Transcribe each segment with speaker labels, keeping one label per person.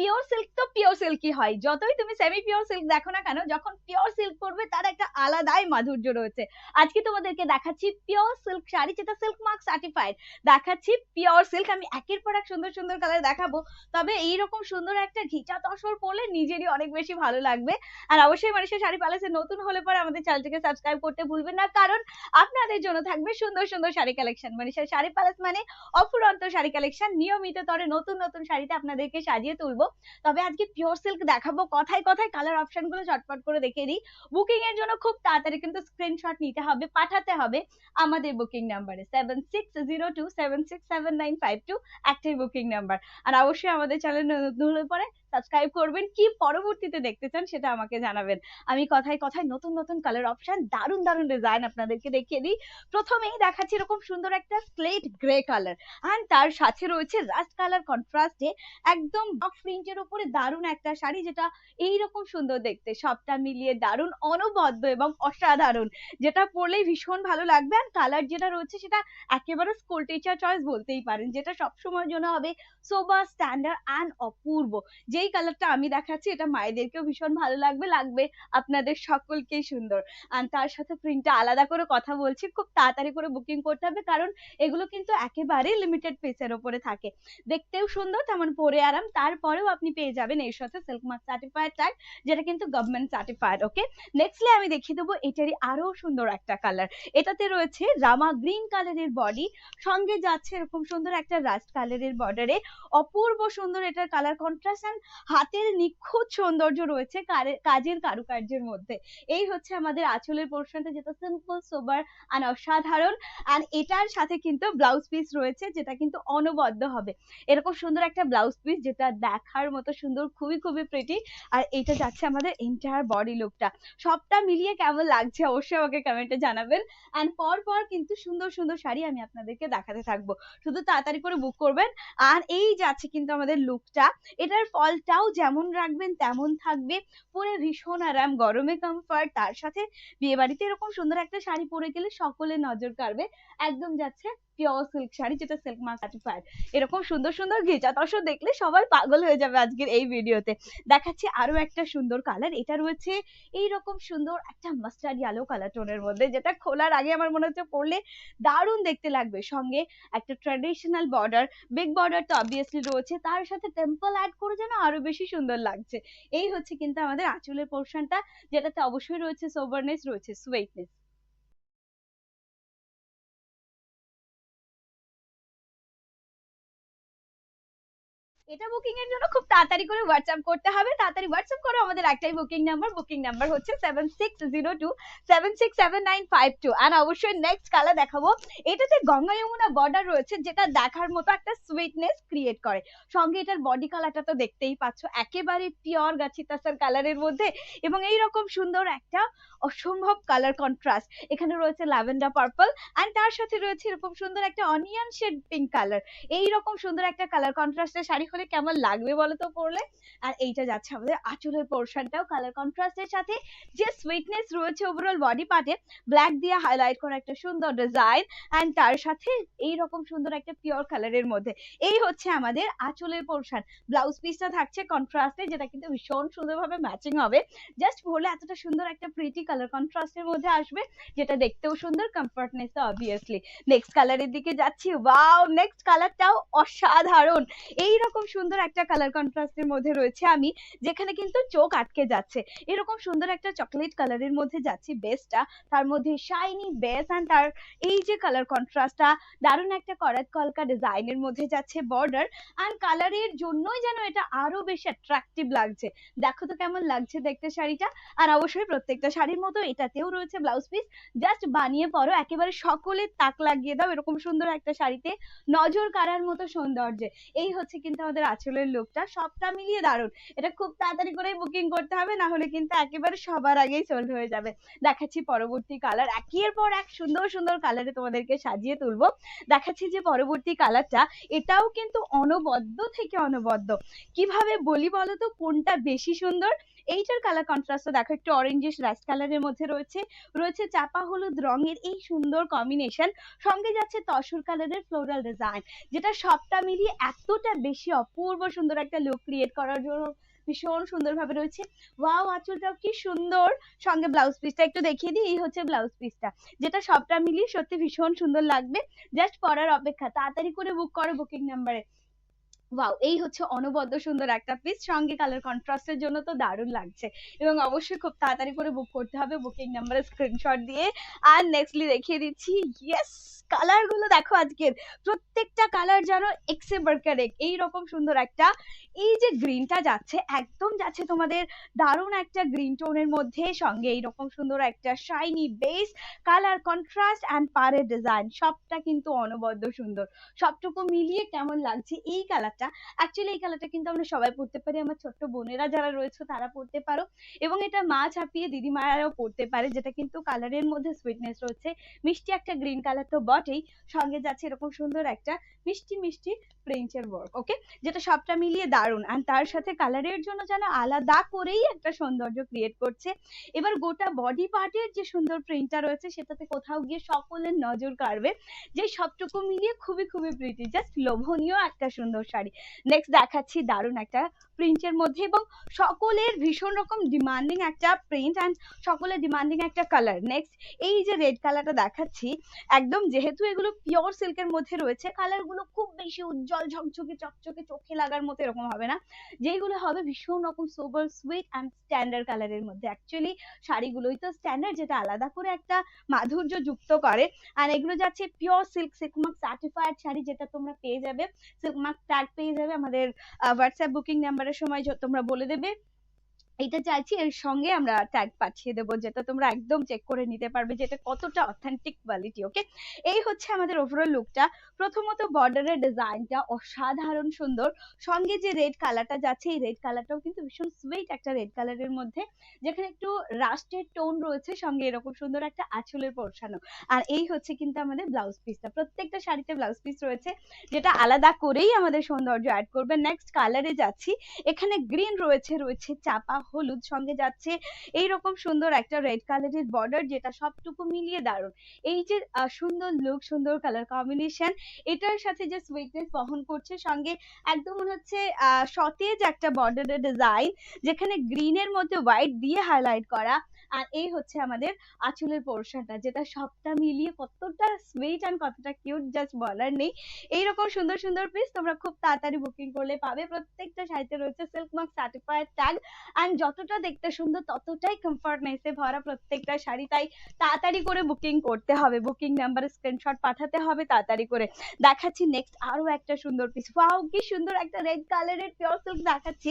Speaker 1: Pure silk তো pure সিল্কই হয়। যতই তুমি সেমি পিওর সিল্ক দেখো না কেন, যখন পিওর সিল্ক পরবে, তার একটা আলাদাই মাধুর্য রয়েছে। আজকে তোমাদেরকে দেখাচ্ছি পিওর সিল্ক শাড়ি যেটা সিল্ক মার্ক সার্টিফাইড দেখাচ্ছি পিওর সিল্ক আমি একের পর এক সুন্দর সুন্দর কালার দেখাবো। তবে এইরকম সুন্দর একটা ঘিচা তসর পরলে নিজেরই অনেক বেশি ভালো লাগবে। আর অবশ্যই মানুষের শাড়ি প্যালেসে নতুন হলে পরে আমাদের চ্যানেলটিকে সাবস্ক্রাইব করতে ভুলবেন না। কারণ আপনাদের জন্য থাকবে সুন্দর সুন্দর শাড়ি কালেকশন মানুষের শাড়ি প্যালেস মানে অফুরন্ত শাড়ি কালেকশন নিয়মিত তরে নতুন নতুন শাড়িতে আপনাদেরকে সাজিয়ে তুলবো। তবে আজকে পিওর সিল্ক দেখাবো। কথায় কথায় কালার অপশনগুলো চটপট করে দেখে দিই। বুকিং এর জন্য খুব তাড়াতাড়ি কিন্তু স্ক্রিনশট নিতে হবে, পাঠাতে হবে আমাদের বুকিং নাম্বারে seven six zero two seven six seven nine five two একটাই বুকিং নাম্বার আর অবশ্যই আমাদের চ্যানেল নতুন হলে পরে সাবস্ক্রাইব করবেন, কি পরবর্তীতে দেখতে চান সেটা আমাকে জানাবেন। আমি কথায় কথায় নতুন নতুন কালার অপশন দারুণ দারুণ ডিজাইন আপনাদেরকে দেখিয়ে দিই। প্রথমেই দেখাচ্ছি এরকম সুন্দর একটা স্লেট গ্রে কালার অ্যান্ড তার সাথে রয়েছে রাস্ট কালার কন্ট্রাস্টে একদম বক্স প্রিন্টের উপরে দারুণ একটা শাড়ি যেটা এইরকম সুন্দর দেখতে। সবটা মিলিয়ে দারুণ, অনবদ্য এবং অসাধারণ, যেটা পরলেই ভীষণ ভালো লাগবে আর কালার যেটা রয়েছে সেটা একেবারে স্কুল টিচার চয়েস বলতেই পারেন, যেটা সবসময়ের জন্য হবে সোবার স্ট্যান্ডার্ড অ্যান্ড অপূর্ব। যেই কালারটা আমি দেখাচ্ছি, এটা মায়েদেরকেও ভীষণ ভালো লাগবে লাগবে আপনাদের সকলকেই সুন্দর। আর তার সাথে প্রিন্টটা আলাদা করে কথা বলছি, খুব তাড়াতাড়ি করে বুকিং করতে হবে, কারণ এগুলো কিন্তু একেবারে লিমিটেড পিসের ওপরে থাকে। দেখতেও সুন্দর, তেমন পরে আরাম, তারপরেও আপনি পেয়ে যাবেন এর সাথে সিল্ক মার্ক সার্টিফাইড ট্যাগ যেটা কিন্তু গভর্নমেন্ট সার্টিফাইড ওকে নেক্সটলি আমি দেখিয়ে দেবো, এটারই আরও সুন্দর একটা কালার এটাতে রয়েছে রামা গ্রিন কালারের বডি সঙ্গে যাচ্ছে এরকম সুন্দর একটা রাস্ট কালারের বর্ডারে অপূর্ব সুন্দর এটার কালার কন্ট্রাস্ট অ্যান্ড হাতের নিখুঁত সৌন্দর্য রয়েছে কাজের কারুকার্যের মধ্যে। এই হচ্ছে আমাদের আঁচলের পোর্শনটা, যেটা সিম্পল সোবার আর অসাধারণ আর এটার সাথে কিন্তু ব্লাউজ পিস রয়েছে, যেটা কিন্তু অনবদ্য হবে। এরকম সুন্দর একটা ব্লাউজ পিস যেটা দেখার মতো সুন্দর, খুবই খুবই প্রিটি আর এটা যাচ্ছে আমাদের এন্টায়ার বডি লুকটা সবটা মিলিয়ে কেমন লাগছে অবশ্যই আমাকে কমেন্টে জানাবেন। অ্যান্ড পর পর কিন্তু সুন্দর সুন্দর শাড়ি আমি আপনাদেরকে দেখাতে থাকব। শুধু তাড়াতাড়ি করে বুক করবেন। আর এই যাচ্ছে কিন্তু আমাদের লুকটা এটার ফলটাও যেমন রাখবেন, তেমন থাকবে। পরে ভীষণ আরাম, গরমে কমফর্ট তার সাথে বিয়ে বাড়িতে এরকম সুন্দর একটা শাড়ি পরে গেলে সকলে নজর কাড়বে। একদম যাচ্ছে পিওর সিল্ক শাড়ি যেটা সিল্ক মার্ক সার্টিফাইড এরকম সুন্দর সুন্দর ঘেঁচা তস দেখলে সবাই পাগল হয়ে যাবে আজকের এই ভিডিওতে। দেখাচ্ছি আরও একটা সুন্দর কালার এটা রয়েছে এইরকম সুন্দর একটা মাস্টার্ড ইয়েলো কালার টোনের মধ্যে, যেটা খোলার আগে আমার মনে হচ্ছে পরলে দারুণ দেখতে লাগবে। সঙ্গে একটা ট্র্যাডিশনাল বর্ডার বিগ বর্ডার তো অবভিয়াসলি রয়েছে। তার সাথে টেম্পল অ্যাড করে যেন আরও বেশি সুন্দর লাগছে। এই হচ্ছে কিন্তু আমাদের আঁচলের পোর্শনটা যেটাতে অবশ্যই রয়েছে সোবারনেস রয়েছে সুইটনেস এটা বুকিং এর জন্য খুব তাড়াতাড়ি করে হোয়াটসঅ্যাপ করতে হবে। তাড়াতাড়ি হোয়াটসঅ্যাপ করো, আমাদের একটাই বুকিং নাম্বার বুকিং নাম্বার হচ্ছে seven six zero two seven six seven nine five two আর অবশ্যই নেক্সট কালার দেখাবো। এটাতে গঙ্গা যমুনা বর্ডার রয়েছে, যেটা দেখার মতো একটা সুইটনেস ক্রিয়েট করে। সঙ্গে এটার বডি কালারটা তো দেখতেই পাচ্ছ। একেবারে পিওর গাছি তাসার কালারের মধ্যে। এবং এই রকম সুন্দর একটা অসম্ভব কালার কন্ট্রাস্ট এখানে রয়েছে ল্যাভেন্ডার পার্পল অ্যান্ড তার সাথে রয়েছে এরকম সুন্দর একটা অনিয়ন শেড পিঙ্ক কালার এই রকম সুন্দর একটা কালার কন্ট্রাস্টের শাড়ি হলে কেমন লাগবে বলো তো পরলে আর এইটা যাচ্ছে আমাদের আঁচলের পোর্শনটাও কালার কন্ট্রাস্টের সাথে। যে সুইটনেস রয়েছে ওভারঅল বডি পার্টে ব্ল্যাক দিয়ে হাইলাইট করা একটা সুন্দর ডিজাইন অ্যান্ড তার সাথে এই রকম সুন্দর একটা পিওর কালারের মধ্যে। এই হচ্ছে আমাদের আঁচলের পোর্শন। ব্লাউজ পিসটা থাকছে কন্ট্রাস্টে যেটা কিন্তু ভীষণ সুন্দরভাবে ম্যাচিং হবে। জাস্ট পরলে এতটা সুন্দর একটা প্রিটি কালার কন্ট্রাস্টের মধ্যে আসবে, যেটা দেখতেও সুন্দর কমফর্টনেস তো অবভিয়াসলি নেক্সট কালারের দিকে যাচ্ছি। ওয়াও নেক্সট কালারটাও অসাধারণ। এই রকম সুন্দর একটা কালার কন্ট্রাস্টের মধ্যে রয়েছে আমি, যেখানে কিন্তু চোখ আটকে যাচ্ছে। এরকম সুন্দর একটা চকলেট কালারের মধ্যে যাচ্ছি বেসটা তার মধ্যে শাইনি বেস অ্যান্ড তার এই যে কালার কন্ট্রাস্টটা দারুণ একটা করাত কলকা ডিজাইনের মধ্যে যাচ্ছে বর্ডার অ্যান্ড কালারের জন্যই যেন এটা আরও বেশি অ্যাট্রাকটিভ লাগছে। দেখো তো কেমন লাগছে দেখতে শাড়িটা, আর অবশ্যই প্রত্যেকটা শাড়ির মতো এটাতেও রয়েছে ব্লাউজ পিস জাস্ট বানিয়ে পরো, একেবারে সকলে তাক লাগিয়ে দাও এরকম সুন্দর একটা শাড়িতে, নজর কাড়ার মতো সৌন্দর্যে। এই হচ্ছে কিন্তু আমাদের আঁচলের লোকটা, সবটা মিলিয়ে দারুণ। এটা খুব তাড়াতাড়ি করে বুকিং করতে হবে, না হলে কিন্তু একেবারে সবার আগেই সোল্ড হয়ে যাবে। দেখাচ্ছি পরবর্তী কালার একের পর এক সুন্দর সুন্দর কালারে তোমাদেরকে সাজিয়ে তুলবো। দেখাচ্ছি যে পরবর্তী কালারটা এটাও কিন্তু অনবদ্য থেকে অনবদ্য। কীভাবে বলি বলো তো কোনটা বেশি সুন্দর এইটার কালার কন্ট্রাস্টটা দেখো, একটু অরেঞ্জিশ রাস্ট কালারের মধ্যে রয়েছে। রয়েছে চাপা হলুদ রঙের এই সুন্দর কম্বিনেশন সঙ্গে যাচ্ছে তসর কালারের ফ্লোরাল ডিজাইন যেটা সবটা মিলিয়ে এতটা বেশি অপূর্ব সুন্দর একটা লুক ক্রিয়েট করার জন্য ভীষণ সুন্দরভাবে রয়েছে। ওয়াও আঁচলটাও কি সুন্দর! সঙ্গে ব্লাউজ পিসটা একটু দেখিয়ে দিই, এই হচ্ছে ব্লাউজ পিসটা যেটা সবটা মিলিয়ে সত্যি ভীষণ সুন্দর লাগবে। জাস্ট পরার অপেক্ষা, তাড়াতাড়ি করে বুক করো বুকিং নাম্বারে ওয়াও এই হচ্ছে অনবদ্য সুন্দর একটা পিস সঙ্গে কালার কন্ট্রাস্টের জন্য তো দারুণ লাগছে। এবং অবশ্যই খুব তাড়াতাড়ি করে বুক করতে হবে বুকিং নাম্বারে স্ক্রিনশট দিয়ে। আর নেক্সটলি দেখিয়ে দিচ্ছি ইয়েস কালারগুলো দেখো আজকের। প্রত্যেকটা কালার যেন এক্সে বার্কার এক এইরকম সুন্দর একটা, এই যে গ্রিনটা যাচ্ছে, একদম যাচ্ছে তোমাদের দারুণ একটা গ্রিন টোনের মধ্যে। সঙ্গে এইরকম সুন্দর একটা shiny base colour contrast and পারের ডিজাইন সবটা কিন্তু অনবদ্য সুন্দর। সবটুকু মিলিয়ে কেমন লাগছে এই কালারটা অ্যাকচুয়ালি এই কালারটা কিন্তু আমরা সবাই পড়তে পারি। আমার ছোট্ট বোনেরা যারা রয়েছে, তারা পড়তে পারো। এবং এটা মা ছাপিয়ে দিদিমারাও পড়তে পারে, যেটা কিন্তু কালারের মধ্যে সুইটনেস রয়েছে। মিষ্টি একটা গ্রিন কালার তো বটেই। সঙ্গে যাচ্ছে এরকম সুন্দর একটা মিষ্টি মিষ্টি প্রিন্টের ওয়ার্ক ওকে যেটা সবটা মিলিয়ে দারুণ। আর তার সাথে কালারের জন্য যেন আলাদা করেই একটা সৌন্দর্য ক্রিয়েট করছে। এবার গোটা বডি পার্টের যে সুন্দর প্রিন্টটা রয়েছে, সেটাতে কোথাও গিয়ে সকলের নজর কাড়বে। যে সবটুকু মিলিয়ে খুবই খুবই প্রিটি জাস্ট লোভনীয় একটা সুন্দর শাড়ি। নেক্সট দেখাচ্ছি দারুণ একটা প্রিন্টের মধ্যে এবং সকলের ভীষণ রকম ডিমান্ডিং একটা প্রিন্ট অ্যান্ড সকলের ডিমান্ডিং একটা কালার নেক্সট এই যে রেড কালারটা দেখাচ্ছি, একদম যেহেতু এগুলো পিওর সিল্কের মধ্যে রয়েছে কালারগুলো খুব বেশি উজ্জ্বল, ঝকঝকে, চকচকে, চোখে লাগার মতো এরকম হবে না। যেগুলো হবে ভীষণ রকম সোবার সুইট অ্যান্ড স্ট্যান্ডার্ড কালারের মধ্যে। অ্যাকচুয়ালি শাড়িগুলোই তো স্ট্যান্ডার্ড যেটা আলাদা করে একটা মাধুর্য যুক্ত করে। আর এগুলো যাচ্ছে pure silk silk mark certified sari যেটা তোমরা পেয়ে যাবে। সিল্কমার্ক ট্যাগ পেয়ে যাবে আমাদের হোয়াটসঅ্যাপ বুকিং নাম্বারের সময় তোমরা বলে দেবে। এটা চাইছি, এর সঙ্গে আমরা ট্যাগ পাঠিয়ে দেবো, যেটা তোমরা একদম চেক করে নিতে পারবে যে এটা কতটা অথেন্টিক কোয়ালিটি ওকে এই হচ্ছে আমাদের ওভারঅল লুকটা প্রথমত বর্ডারের ডিজাইনটা অসাধারণ সুন্দর। সঙ্গে যে রেড কালারটা যাচ্ছে, এই রেড কালারটাও কিন্তু ভীষণ সুইট একটা রেড কালারের মধ্যে, যেখানে একটু রাস্টের টোন রয়েছে, সঙ্গে এরকম সুন্দর একটা আঁচলের পরশানো। আর এই হচ্ছে কিন্তু আমাদের ব্লাউজ পিসটা প্রত্যেকটা শাড়িতে ব্লাউজ পিস রয়েছে, যেটা আলাদা করেই আমাদের সৌন্দর্য অ্যাড করবে। নেক্সট কালারে যাচ্ছি, এখানে গ্রিন রয়েছে রয়েছে চাপা হলুদ সঙ্গে যাচ্ছে। এইরকম সুন্দর একটা রেড কালারের বর্ডার যেটা সবটুকু মিলিয়ে দারুণ এই যে সুন্দর লুক সুন্দর কালার কম্বিনেশন এটার সাথে যে সুইটনেস বহন করছে সঙ্গে একদম মনে হচ্ছে সতেজ একটা বর্ডারের ডিজাইন যেখানে গ্রিনের মধ্যে হোয়াইট দিয়ে হাইলাইট করা। আর এই হচ্ছে আমাদের আঁচলের পোর্শনটা, যেটা সবটা মিলিয়ে কতটা সুইট অ্যান্ড কতটা কিউট জাস্ট বলার নেই। এইরকম সুন্দর সুন্দর পিস তোমরা খুব তাড়াতাড়ি বুকিং করলে পাবে। প্রত্যেকটা শাড়িতে রয়েছে silk mark certified tag and যতটা দেখতে সুন্দর ততটাই কমফর্টনেসে ভরা প্রত্যেকটা শাড়ি। তাই তাড়াতাড়ি করে বুকিং করতে হবে। বুকিং নাম্বারে স্ক্রিনশট পাঠাতে হবে তাড়াতাড়ি করে। দেখাচ্ছি নেক্সট আরও একটা সুন্দর পিস ওয়াও কি সুন্দর একটা রেড কালারের পিওর সিল্ক দেখাচ্ছি।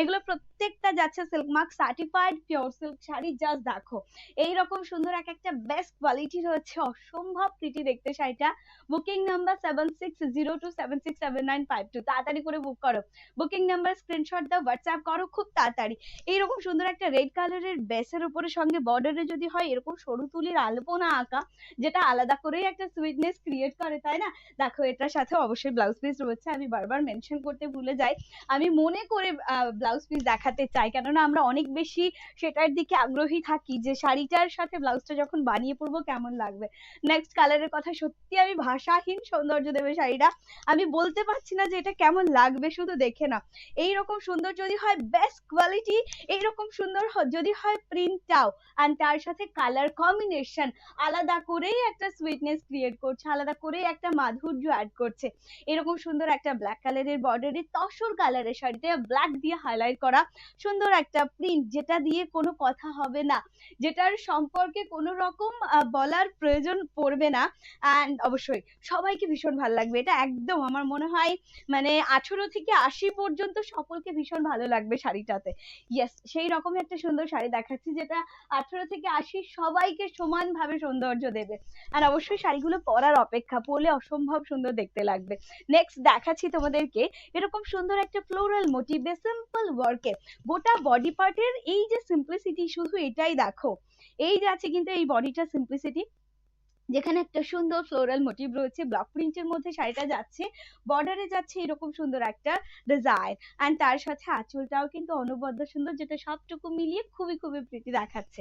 Speaker 1: এগুলো প্রত্যেকটা যাচ্ছে silk mark certified pure silk sari just দেখো। এইরকম সুন্দর এক একটা বেস্ট কোয়ালিটি রয়েছে, অসম্ভব প্রিটি দেখতে শাড়িটা। Booking number seven six zero two seven six seven nine five two তাড়াতাড়ি করে বুক করো। বুকিং নাম্বার স্ক্রিনশট দাও হোয়াটসঅ্যাপ করো খুব তাড়াতাড়ি। এইরকম সুন্দর একটা রেড কালারের বেসের উপরে সঙ্গে বর্ডারে যদি হয়, এরকম সরু তুলির আলপনা আঁকা, যেটা আলাদা করেই একটা সুইটনেস ক্রিয়েট করে, তাই না? দেখো, এটার সাথে অবশ্যই ব্লাউজ পিস রয়েছে। আমি বারবার মেনশন করতে ভুলে যাই। আমি মনে করে ব্লাউজ পিস দেখাতে চাই। কেননা আমরা অনেক বেশি সেটার দিকে আগ্রহী থাকি যে শাড়িটার সাথে ব্লাউজটা যখন বানিয়ে পরবো কেমন লাগবে? নেক্সট কালারের কথা সত্যি আমি ভাষাহীন সৌন্দর্য দেবে শাড়িটা। আমি বলতে পারছি না যে এটা কেমন লাগবে, শুধু দেখে না এইরকম সুন্দর যদি হয় বেস্ট কোয়ালিটি এইরকম সুন্দর যদি হয় প্রিন্টটাও অ্যান্ড তার সাথে কালার কম্বিনেশন আলাদা করেই একটা সুইটনেস ক্রিয়েট করছে, আলাদা করেই একটা মাধুর্য অ্যাড করছে। এরকম সুন্দর একটা ব্ল্যাক কালারের বর্ডারে তসর কালারের শাড়িতে ব্ল্যাক দিয়ে হাইলাইট করা সুন্দর একটা প্রিন্ট যেটা দিয়ে কোনো কথা হবে না। যেটার সম্পর্কে কোনো রকম বলার প্রয়োজন পড়বে না। অ্যান্ড অবশ্যই সবাইকে ভীষণ ভালো লাগবে। এটা একদম আমার মনে হয় মানে আঠেরো থেকে আশি পর্যন্ত সকলকে ভীষণ ভালো লাগবে শাড়িটাতে। ইয়েস সেই রকম একটা সুন্দর শাড়ি দেখাচ্ছি যেটা আঠেরো থেকে আশি সবাইকে সমানভাবে সৌন্দর্য দেবে। আর অবশ্যই শাড়িগুলো পরার অপেক্ষা পরলে অসম্ভব সুন্দর দেখতে লাগবে। নেক্সট দেখাচ্ছি তোমাদেরকে এরকম সুন্দর একটা ফ্লোরাল মোটিভে সিম্পল ওয়ার্কে গোটা বডি পার্টের এই যে সিম্পলিসিটি শুধু এটাই দেখো এই যে আছে কিন্তু এই বডিটা সিম্পলিসিটি যেখানে একটা সুন্দর ফ্লোরাল মোটিভ রয়েছে। ব্লক প্রিন্টের মধ্যে শাড়িটা যাচ্ছে বর্ডারে যাচ্ছে এরকম সুন্দর একটা ডিজাইন অ্যান্ড তার সাথে আঁচলটাও কিন্তু অনবদ্য সুন্দর, যেটা সবটুকু মিলিয়ে খুবই খুবই প্রীতি দেখাচ্ছে।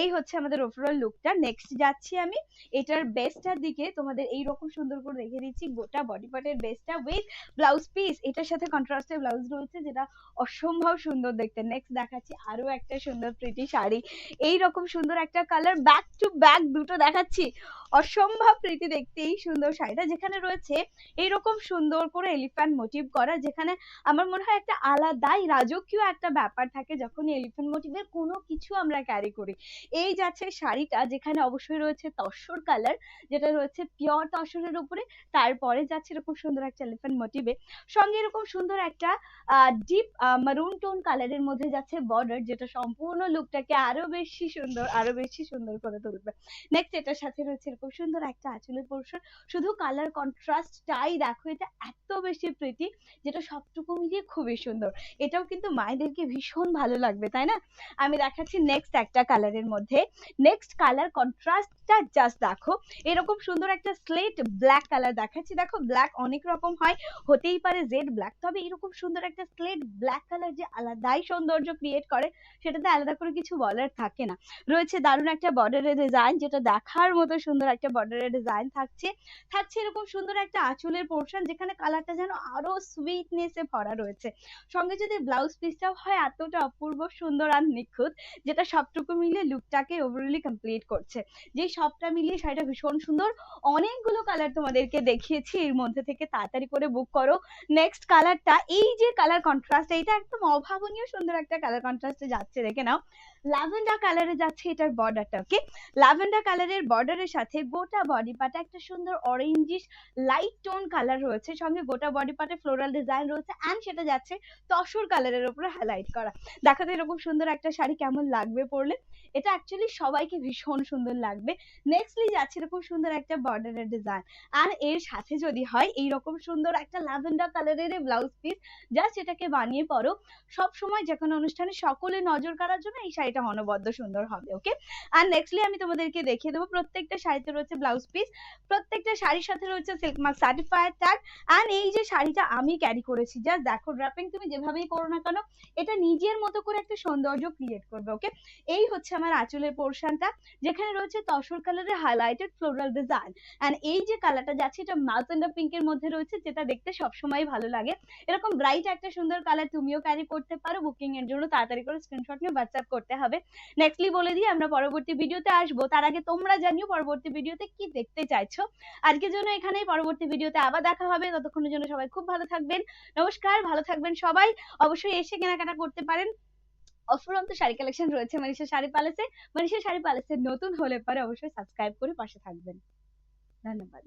Speaker 1: এই হচ্ছে আমাদের ওভারঅল লুকটা নেক্সট যাচ্ছি আমি। এটার বেস্টটার দিকে তোমাদের এই রকম সুন্দর করে রেখে দিচ্ছি গোটা বডি পার্টের বেস্টটা উইথ ব্লাউজ পিস এটার সাথে কন্ট্রাস্টের ব্লাউজ রয়েছে, যেটা অসম্ভব সুন্দর দেখতে। নেক্সট দেখাচ্ছি আরও একটা সুন্দর প্রীতি শাড়ি। এই রকম সুন্দর একটা কালার ব্যাক টু ব্যাক দুটো দেখাচ্ছি। অসম্ভব প্রীতি দেখতে এই সুন্দর শাড়িটা, যেখানে রয়েছে এইরকম সুন্দর করে এলিফ্যান্ট মোটিভ করা, যেখানে আমার মনে হয় একটা আলাদাই রাজকীয় একটা ব্যাপার থাকে যখন এলিফ্যান্ট মোটিভের কোনো কিছু আমরা ক্যারি করি। এই যাচ্ছে শাড়িটা, যেখানে অবশ্যই রয়েছে তসর কালার যেটা রয়েছে পিওর তসরের উপরে, তারপরে যাচ্ছে এরকম সুন্দর একটা এলিফ্যান্ট মোটিভে সঙ্গে এরকম সুন্দর একটা ডিপ মারুন টোন কালারের মধ্যে যাচ্ছে বর্ডার যেটা সম্পূর্ণ লুকটাকে আরও বেশি সুন্দর, আরও বেশি সুন্দর করে তুলবে। নেক্সট এটার সাথে রয়েছে এরকম সুন্দর একটা আঁচলের পোর্শন শুধু কালার কন্ট্রাস্টটাই দেখো, এটা এত বেশি প্রীতি যেটা সবটুকু মিলিয়ে খুবই সুন্দর। এটাও কিন্তু মায়েদেরকে ভীষণ ভালো লাগবে, তাই না? আমি দেখাচ্ছি নেক্সট একটা কালারের মধ্যে। নেক্সট কালার কন্ট্রাস্টটা জাস্ট দেখো। এরকম সুন্দর একটা স্লেট ব্ল্যাক কালার দেখাচ্ছি। দেখো ব্ল্যাক অনেক রকম হয়, হতেই পারে জেড ব্ল্যাক তবে এরকম সুন্দর একটা স্লেট ব্ল্যাক কালার যে আলাদাই সৌন্দর্য ক্রিয়েট করে, সেটাতে আলাদা করে কিছু বলার থাকে না। রয়েছে দারুণ একটা বর্ডারের ডিজাইন যেটা দেখার মতো সুন্দর একটা বর্ডারের ডিজাইন থাকছে। থাকছে এরকম সুন্দর একটা আঁচলের পোর্শন যেখানে কালারটা যেন আরও সুইটনেসে ভরা রয়েছে। সঙ্গে যদি ব্লাউজ পিসটাও হয়, এতটা অপূর্ব, সুন্দর আর নিখুঁত, যেটা সবটুকু মিলিয়ে লুকটাকে ওভারঅলি কমপ্লিট করছে। যে সবটা মিলিয়ে শাড়িটা ভীষণ সুন্দর, অনেকগুলো কালার তোমাদেরকে দেখিয়েছি, এর মধ্যে থেকে তাড়াতাড়ি করে বুক করো। নেক্সট কালারটা এই যে কালার কন্ট্রাস্ট এইটা একদম অভাবনীয় সুন্দর একটা কালার কন্ট্রাস্টে যাচ্ছে, দেখে নাও। ল্যাভেন্ডার কালারে যাচ্ছে এটার বর্ডারটা ওকে ল্যাভেন্ডার কালারের বর্ডারের সাথে গোটা বডি পার্টে একটা সুন্দর অরেঞ্জিশ লাইট টোন কালার রয়েছে, সঙ্গে গোটা বডি পার্টে ফ্লোরাল ডিজাইন রয়েছে অ্যান্ড সেটা যাচ্ছে তসর কালারের উপরে হাইলাইট করা। দেখো তো এরকম সুন্দর একটা শাড়ি কেমন লাগবে পরলে? এটা অ্যাকচুয়ালি সবাইকে ভীষণ সুন্দর লাগবে। নেক্সটলি যাচ্ছে এরকম সুন্দর একটা বর্ডারের ডিজাইন আর এর সাথে যদি হয়, এইরকম সুন্দর একটা ল্যাভেন্ডার কালারের ব্লাউজ পিস জাস্ট এটাকে বানিয়ে পরো। সব সময় যে কোনো অনুষ্ঠানে সকলে নজর কাড়ার জন্য এই শাড়িটা অনবদ্য সুন্দর হবে ওকে আর নেক্সটলি আমি তোমাদেরকে দেখিয়ে দেবো, প্রত্যেকটা শাড়িতে রয়েছে ব্লাউজ পিস প্রত্যেকটা শাড়ির সাথে রয়েছে silk mark certified tag and এই যে শাড়িটা আমি ক্যারি করেছি জাস্ট দেখো ড্রাপিং তুমি যেভাবেই করো না কেন, এটা নিজের মতো করে একটা সৌন্দর্য ক্রিয়েট করবে ওকে এই হচ্ছে আমার আঁচলের পোর্শনটা যেখানে রয়েছে তসর কালারের হাইলাইটেড ফ্লোরাল ডিজাইন অ্যান্ড এই যে কালারটা যাচ্ছে, এটা মাউথেন্ডা পিঙ্কের মধ্যে রয়েছে, যেটা দেখতে সবসময় ভালো লাগে। এরকম ব্রাইট একটা সুন্দর কালার তুমিও ক্যারি করতে পারো বুকিং এর জন্য তাড়াতাড়ি করে স্ক্রিনশট নিয়ে হোয়াটসঅ্যাপ করতে হবে। নেক্সটলি বলে দিই আমরা পরবর্তী ভিডিওতে আসব। তার আগে তোমরা জানিও পরবর্তী ভিডিওতে কি দেখতে চাইছো। আজকের জন্য এখানেই পরবর্তী ভিডিওতে আবার দেখা হবে। ততক্ষণের জন্য সবাই খুব ভালো থাকবেন। নমস্কার, ভালো থাকবেন সবাই। অবশ্যই এসে কেনাকাটা করতে পারেন। অফুরন্ত শাড়ি কালেকশন রয়েছে মনীষা শাড়ি প্যালেসে মনীষা শাড়ি প্যালেসে নতুন হলে পরে অবশ্যই সাবস্ক্রাইব করে পাশে থাকবেন। ধন্যবাদ।